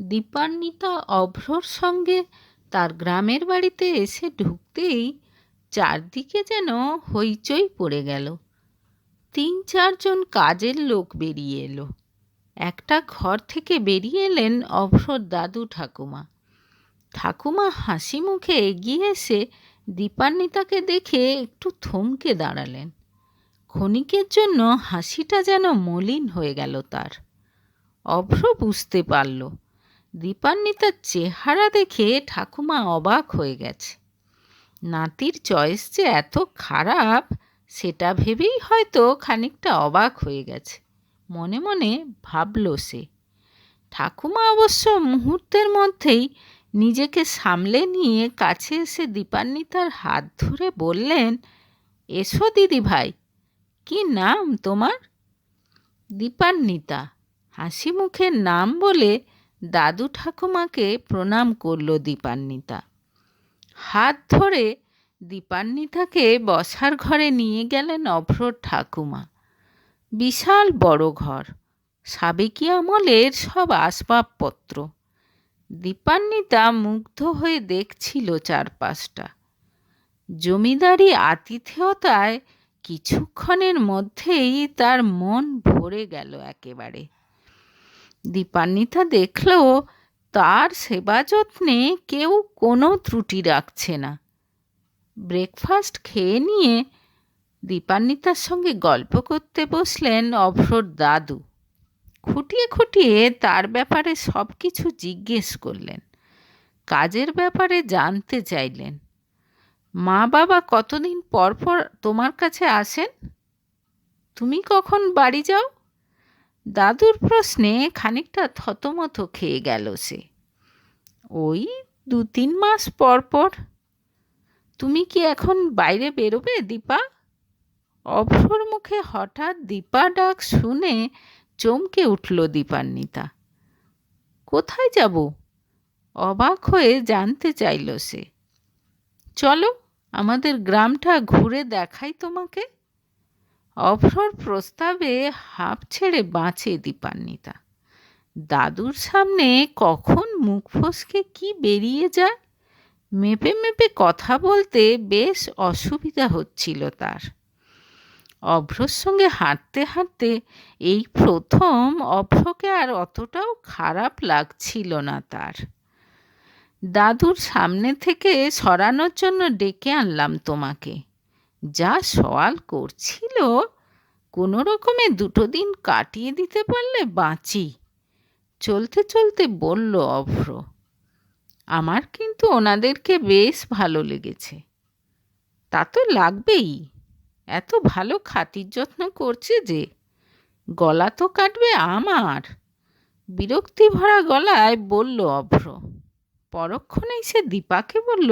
দীপান্বিতা অভ্রর সঙ্গে তার গ্রামের বাড়িতে এসে ঢুকতেই চারদিকে যেন হইচই পড়ে গেল। তিন চারজন কাজের লোক বেরিয়ে এলো। একটা ঘর থেকে বেরিয়ে এলেন অভ্রর দাদু ঠাকুমা। ঠাকুমা হাসি মুখে এগিয়ে এসে দীপান্বিতাকে দেখে একটু থমকে দাঁড়ালেন। ক্ষণিকের জন্য হাসিটা যেন মলিন হয়ে গেল তার। অভ্র বুঝতে পারল দীপান্বিতার চেহারা দেখে ঠাকুমা অবাক হয়ে গেছে। নাতির চয়েস যে এত খারাপ, সেটা ভেবেই হয়তো খানিকটা অবাক হয়ে গেছে। মনে মনে ভাবল সে। ঠাকুমা অবশ্য মুহূর্তের মধ্যেই নিজেকে সামলে নিয়ে কাছে এসে দীপান্বিতার হাত ধরে বললেন, এসো দিদি ভাই, কি নাম তোমার? দীপান্বিতা হাসি মুখের নাম বলে দাদু ঠাকুমাকে প্রণাম করল দীপান্বিতা। হাত ধরে দীপান্বিতাকে বসার ঘরে নিয়ে গেলেন অভ্র ঠাকুমা। বিশাল বড় ঘর, সাবেকি আমলের সব আসবাবপত্র। দীপান্বিতা মুগ্ধ হয়ে দেখছিল চারপাশটা। জমিদারি আতিথেয়তায় কিছুক্ষণের মধ্যেই তার মন ভরে গেল একেবারে। দীপান্বিতা দেখল, তার সেবা যত্নে কেউ কোনো ত্রুটি রাখছে না। ব্রেকফাস্ট খেয়ে নিয়ে দীপান্বিতার সঙ্গে গল্প করতে বসলেন অভ্রর দাদু। খুঁটিয়ে খুঁটিয়ে তার ব্যাপারে সব কিছু জিজ্ঞেস করলেন। কাজের ব্যাপারে জানতে চাইলেন। মা বাবা কতদিন পর পর তোমার কাছে আসেন? তুমি কখন বাড়ি যাও? দাদুর প্রশ্নে খানিকটা থতমত খেয়ে গেল সে। ওই দু তিন মাস পর পর। তুমি কি এখন বাইরে বেরোবে, দীপা? অভ্রর মুখে হঠাৎ দীপা ডাক শুনে চমকে উঠল দীপান্বিতা। কোথায় যাব? অবাক হয়ে জানতে চাইল সে। চলো, আমাদের গ্রামটা ঘুরে দেখাই তোমাকে। অভ্রর প্রস্তাবে হাঁপ ছেড়ে বাঁচে দীপান্বিতা। দাদুর সামনে কখন মুখ ফসকে কি বেরিয়ে যায়? মেপে মেপে কথা বলতে বেশ অসুবিধা হচ্ছিল তার। অভ্রর সঙ্গে হাঁটতে হাঁটতে এই প্রথম অভ্রকে আর অতটাও খারাপ লাগছিল না তার। দাদুর সামনে থেকে সরানোর জন্য ডেকে আনলাম তোমাকে। যা সওয়াল করছিল কোনো রকমে দুটো দিন কাটিয়ে দিতে পারলে বাঁচি। চলতে চলতে বলল অভ্র, আমার কিন্তু ওনাদেরকে বেশ ভালো লেগেছে। তা তো লাগবেই। এত ভালো খাতির যত্ন করছে যে, গলা তো কাটবে আমার। বিরক্তি ভরা গলায় বলল অভ্র, পরক্ষণেই সে দীপাকে বলল,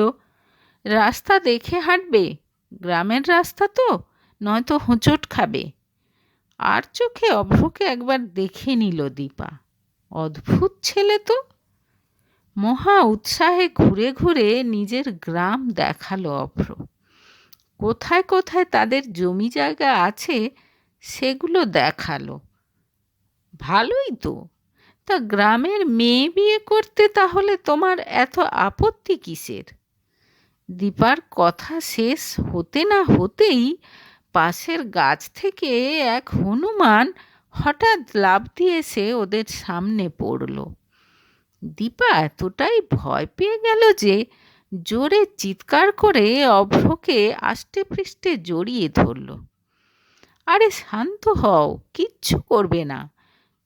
রাস্তা দেখে হাঁটবে? গ্রামের রাস্তা তো, নয়তো হোঁচট খাবে। আর চোখে অভ্রকে একবার দেখে নিল দীপা। অদ্ভুত ছেলে তো। মহা উৎসাহে ঘুরে ঘুরে নিজের গ্রাম দেখাল অভ্র। কোথায় কোথায় তাদের জমি জায়গা আছে, সেগুলো দেখাল। ভালোই তো। তা গ্রামের মেয়ে বিয়ে করতে তাহলে তোমার এত আপত্তি কিসের? দীপার কথা শেষ হতে না হতেই পাশের গাছ থেকে এক হনুমান হঠাৎ লাভ দিয়ে এসে ওদের সামনে পড়ল। দীপা এতটাই ভয় পেয়ে গেল যে জোরে চিৎকার করে অভ্রকে আষ্টে পৃষ্ঠে জড়িয়ে ধরল। আরে শান্ত হও, কিচ্ছু করবে না।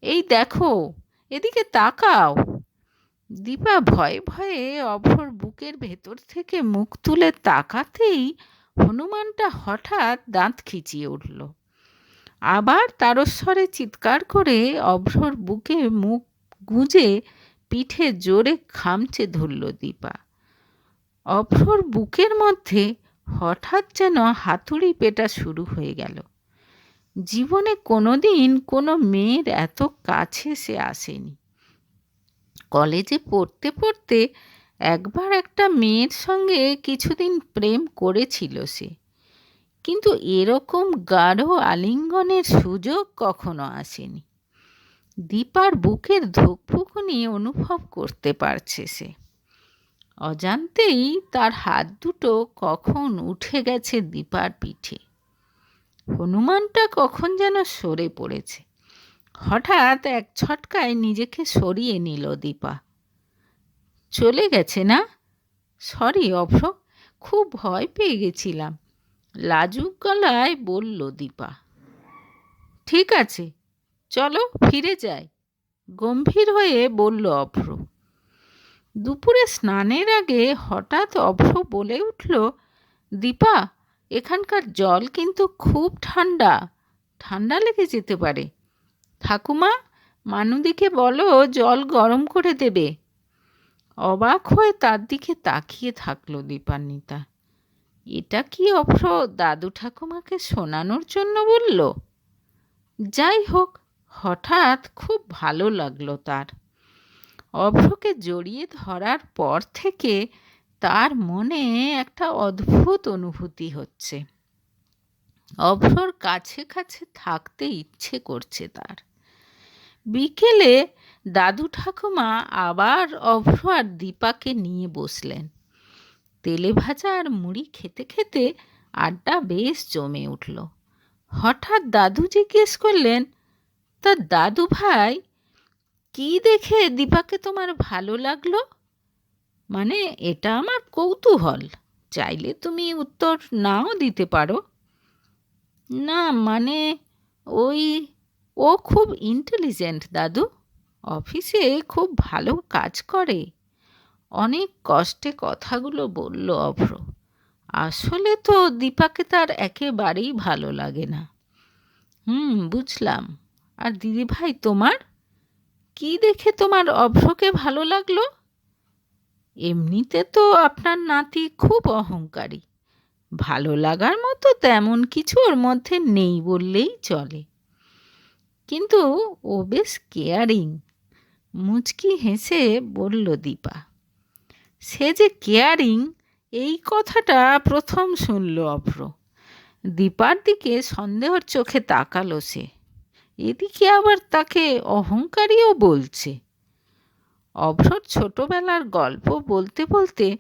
এই দেখো, এদিকে তাকাও। দীপা ভয়ে ভয়ে অভ্রর বুকের ভেতর থেকে মুখ তুলে তাকাতেই হনুমানটা হঠাৎ দাঁত খিচিয়ে উঠল। আবার তারস্বরে চিৎকার করে অভ্রর বুকে মুখ গুঁজে পিঠে জোরে খামচে ধরল দীপা। অভ্রর বুকের মধ্যে হঠাৎ যেন হাতুড়ি পেটা শুরু হয়ে গেল। জীবনে কোনোদিন কোনো মেয়ের এত কাছে সে আসেনি। কলেজে পড়তে পড়তে একবার একটা মেয়ের সঙ্গে কিছুদিন প্রেম করেছিল সে। কিন্তু এরকম গাঢ় আলিঙ্গনের সুযোগ কখনো আসেনি। দীপার বুকের ধুকফুকুনি অনুভব করতে পারছে সে। অজান্তেই তার হাত দুটো কখন উঠে গেছে দীপার পিঠে। হনুমানটা কখন যেন সরে পড়েছে। হঠাৎ এক ছটকায় নিজেকে সরিয়ে নিল দীপা। চলে গেছে না? সরি, অভ্র, খুব ভয় পেয়ে গেছিলাম। লাজুক গলায় বলল দীপা, ঠিক আছে, চলো ফিরে যাই। গম্ভীর হয়ে বলল অভ্র, দুপুরে স্নানের আগে হঠাৎ অভ্র বলে উঠল, দীপা, এখানকার জল কিন্তু খুব ঠান্ডা ঠান্ডা লেগে যেতে পারে। ঠাকুমা, মানুদিকে বলো জল গরম করে দেবে। অবাক হয়ে তার দিকে তাকিয়ে থাকল দীপান্বিতা। এটা কি অভ্র দাদু ঠাকুমাকে শোনানোর জন্য বলল? যাই হোক, হঠাৎ খুব ভালো লাগল তার। অভ্রকে জড়িয়ে ধরার পর থেকে তার মনে একটা অদ্ভুত অনুভূতি হচ্ছে। অভ্রর কাছে কাছে থাকতে ইচ্ছে করছে তার। বিকেলে দাদু ঠাকুমা আবার অভ্র আর দীপাকে নিয়ে বসলেন। তেলে ভাজা আর মুড়ি খেতে খেতে আড্ডা বেশ জমে উঠল। হঠাৎ দাদু জিজ্ঞেস করলেন, তা দাদু ভাই, কি দেখে দীপাকে তোমার ভালো লাগল? মানে এটা আমার কৌতূহল। চাইলে তুমি উত্তর নাও দিতে পারো। না মানে ওই ও খুব ইন্টেলিজেন্ট দাদু। অফিসে খুব ভালো কাজ করে। অনেক কষ্টে কথাগুলো বলল অভ্র। আসলে তো দীপাকে তার একেবারেই ভালো লাগে না। হুম, বুঝলাম। আর দিদি ভাই তোমার? কি দেখে তোমার অভ্রকে ভালো লাগল? এমনিতে তো আপনার নাতি খুব অহংকারী। ভালো লাগার মতো তেমন কিছু ওর মধ্যে নেই বললেই চলে। কিন্তু ও বেশ কেয়ারিং। মুচকি হেসে বলল, দীপা, সে যে কেয়ারিং, এই কথাটা প্রথম শুনল অভ্র। দীপার দিকে সন্দেহর চোখে তাকালো সে। এদিকে আবার তাকে অহংকারীও বলছে। অভ্রর ছোটবেলার গল্প বলতে বলতে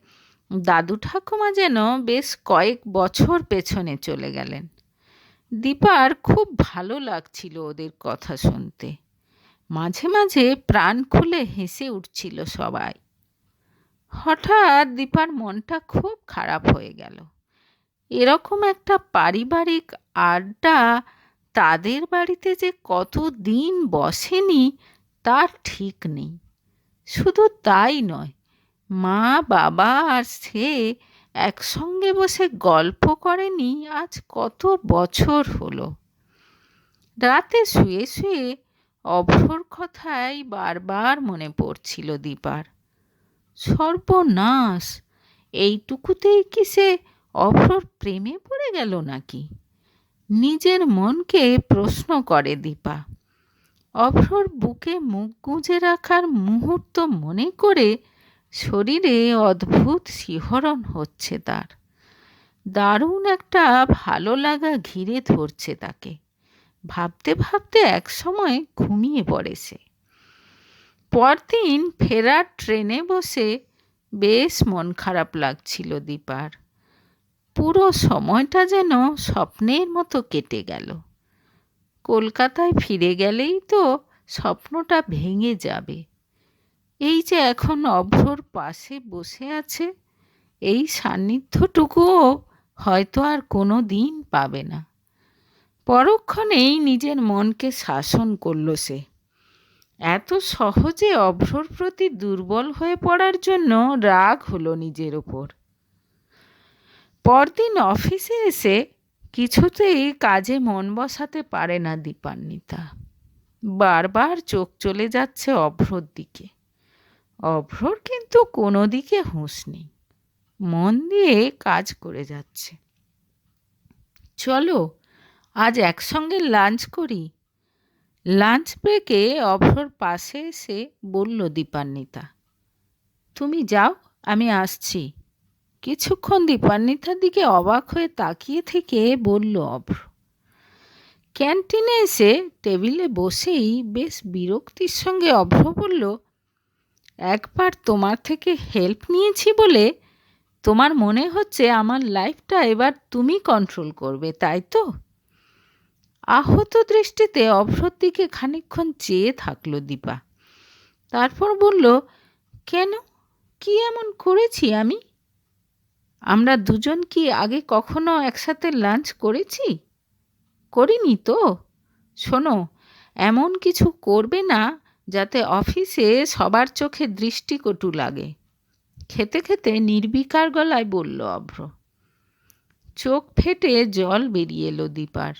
দাদু ঠাকুমা যেন বেশ কয়েক বছর পেছনে চলে গেলেন। দীপার খুব ভালো লাগছিল ওদের কথা শুনতে। মাঝে মাঝে প্রাণ খুলে হেসে উঠছিল সবাই। হঠাৎ দীপার মনটা খুব খারাপ হয়ে গেল। এরকম একটা পারিবারিক আড্ডা তাদের বাড়িতে যে কত দিন বসেনি, তার ঠিক নেই। শুধু তাই নয়, মা, বাবা আর সে একসঙ্গে বসে গল্প করেনি আজ কত বছর হলো। রাতে শুয়ে শুয়ে অভ্রর কথাই বারবার মনে পড়ছিল দীপার। সর্বনাশ, এইটুকুতেই কি সে অভ্রর প্রেমে পড়ে গেল নাকি? নিজের মনকে প্রশ্ন করে দীপা। অভ্রর বুকে মুখ গুঁজে রাখার মুহূর্ত মনে করে শরীরে অদ্ভুত শিহরণ হচ্ছে তার। দারুণ একটা ভালো লাগা ঘিরে ধরছে তাকে। ভাবতে ভাবতে এক সময় ঘুমিয়ে পড়ে সে। পরদিন ফেরার ট্রেনে বসে বেশ মন খারাপ লাগছিল দীপার। পুরো সময়টা যেন স্বপ্নের মতো কেটে গেল। কলকাতায় ফিরে গেলেই তো স্বপ্নটা ভেঙে যাবে। এই যে এখন অভ্রর পাশে বসে আছে, এই সান্নিধ্যটুকুও হয়তো আর কোনো দিন পাবে না। পরক্ষণেই নিজের মনকে শাসন করল সে। এত সহজে অভ্রর প্রতি দুর্বল হয়ে পড়ার জন্য রাগ হলো নিজের ওপর। পরদিন অফিসে এসে কিছুতেই কাজে মন বসাতে পারে না দীপান্বিতা। বারবার চোখ চলে যাচ্ছে অভ্রর দিকে। অভ্রর কিন্তু কোনো দিকে হুঁশ নেই। মন দিয়ে কাজ করে যাচ্ছে। চলো, আজ একসঙ্গে লাঞ্চ করি। লাঞ্চ ব্রেকে অভ্রর পাশে এসে বলল দীপান্বিতা, তুমি যাও, আমি আসছি। কিছুক্ষণ দীপান্বিতার দিকে অবাক হয়ে তাকিয়ে থেকে বলল অভ্র, ক্যান্টিনে এসে টেবিলে বসেই বেশ বিরক্তির সঙ্গে অভ্র বলল একবার তোমার থেকে হেল্প নিয়েছি বলে তোমার মনে হচ্ছে আমার লাইফটা এবার তুমি কন্ট্রোল করবে, তাই তো? আহত দৃষ্টিতে অভ্রর দিকে খানিকক্ষণ চেয়ে থাকল দীপা। তারপর বলল, কেন? কি এমন করেছি আমি? আমরা দুজন কি আগে কখনো একসাথে লাঞ্চ করেছি? করিনি তো? শোনো, এমন কিছু করবে না যাতে অফিসে সবার চোখে দৃষ্টিকটু লাগে। খেতে খেতে নির্বিকার গলায় বলল অভ্র, চোখ ফেটে জল বেরিয়ে এলো দীপার।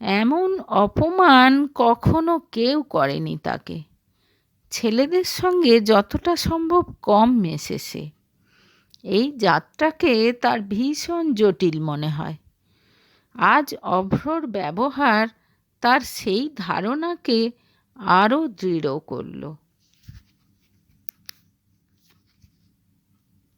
এমন অপমান কখনো কেউ করেনি তাকে। ছেলেদের সঙ্গে যতটা সম্ভব কম মেশে সে। এই যাত্রাকে তার ভীষণ জটিল মনে হয়। আজ অভ্রর ব্যবহার তার সেই ধারণাকে আরও দৃঢ় করল।